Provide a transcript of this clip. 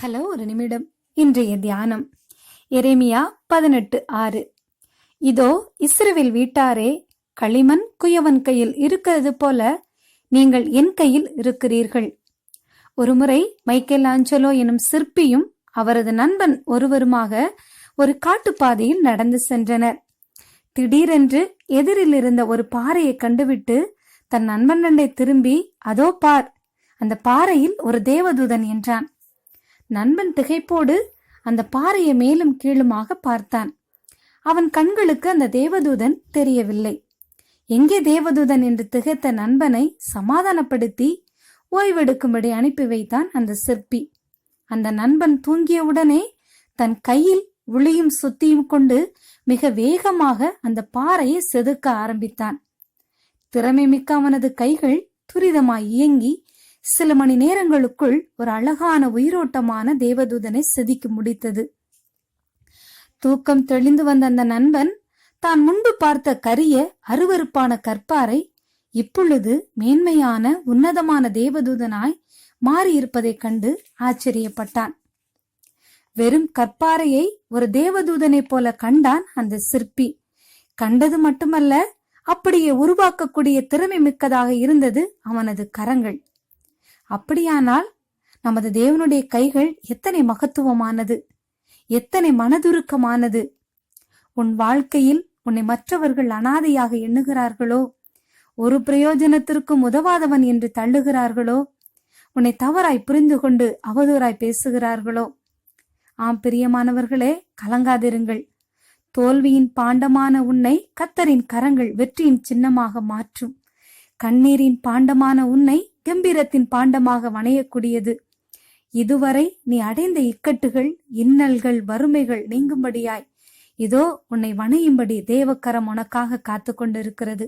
Hello ஒரு நிமிடம். இன்றைய தியானம். எரேமியா பதினெட்டு ஆறு. இதோ இஸ்ரவேல் வீட்டாரே களிமண் குயவன் கையில் இருக்கிறது போல நீங்கள் என் கையில் இருக்கிறீர்கள். ஒருமுறை மைக்கேல் ஆஞ்சலோ எனும் சிற்பியும் அவரது நண்பன் ஒருவருமாக ஒரு காட்டுப்பாதையில் நடந்து சென்றனர். திடீரென்று எதிரில் இருந்த ஒரு பாறையை கண்டுவிட்டு தன் நண்பனண்டை திரும்பி அதோ பார் அந்த பாறையில் ஒரு தேவதூதன் என்றான். நண்பன் திகைப்போடு அந்த பாறையை மேலும் கீழுமாக பார்த்தான். அவன் கண்களுக்கு அந்த தேவதூதன் தெரியவில்லை. எங்கே தேவதூதன் என்று திகைத்த நண்பனை சமாதானப்படுத்தி ஓய்வெடுக்கும்படி அனுப்பி வைத்தான் அந்த சிற்பி. அந்த நண்பன் தூங்கியவுடனே தன் கையில் உளியும் சுத்தியும் கொண்டு மிக வேகமாக அந்த பாறையை செதுக்க ஆரம்பித்தான். திறமை மிக்க அவனது கைகள் துரிதமாய் இயங்கி சில மணி நேரங்களுக்குள் ஒரு அழகான உயிரோட்டமான தேவதூதனை செதுக்கி முடித்தது. தூக்கம் தெளிந்து வந்த அந்த நண்பன் தான் முன்பு பார்த்த கரிய அருவருப்பான கற்பாரை இப்பொழுது மேன்மையான உன்னதமான தேவதூதனாய் மாறியிருப்பதைக் கண்டு ஆச்சரியப்பட்டான். வெறும் கற்பாரையை ஒரு தேவதூதனைப் போல கண்டான் அந்த சிற்பி. கண்டது மட்டுமல்ல அப்படியே உருவாக்கக்கூடிய திறமை மிக்கதாக இருந்தது அவனது கரங்கள். அப்படியானால் நமது தேவனுடைய கைகள் எத்தனை மகத்துவமானது எத்தனை மனதுருக்கமானது. உன் வாழ்க்கையில் உன்னை மற்றவர்கள் அனாதையாக எண்ணுகிறார்களோ ஒரு பிரயோஜனத்திற்கும் உதவாதவன் என்று தள்ளுகிறார்களோ உன்னை தவறாய் புரிந்து கொண்டு அவதூறாய் பேசுகிறார்களோ. ஆம் பிரியமானவர்களே கலங்காதிருங்கள். தோல்வியின் பாண்டமான உன்னை கத்தரின் கரங்கள் வெற்றியின் சின்னமாக மாற்றும். கண்ணீரின் பாண்டமான உன்னை கம்பீரத்தின் பாண்டமாக வணையக்கூடியது. இதுவரை நீ அடைந்த இக்கட்டுகள் இன்னல்கள் வறுமைகள் நீங்கும்படியாய் இதோ உன்னை வணையும்படி தேவக்கரம் உனக்காக காத்து கொண்டிருக்கிறது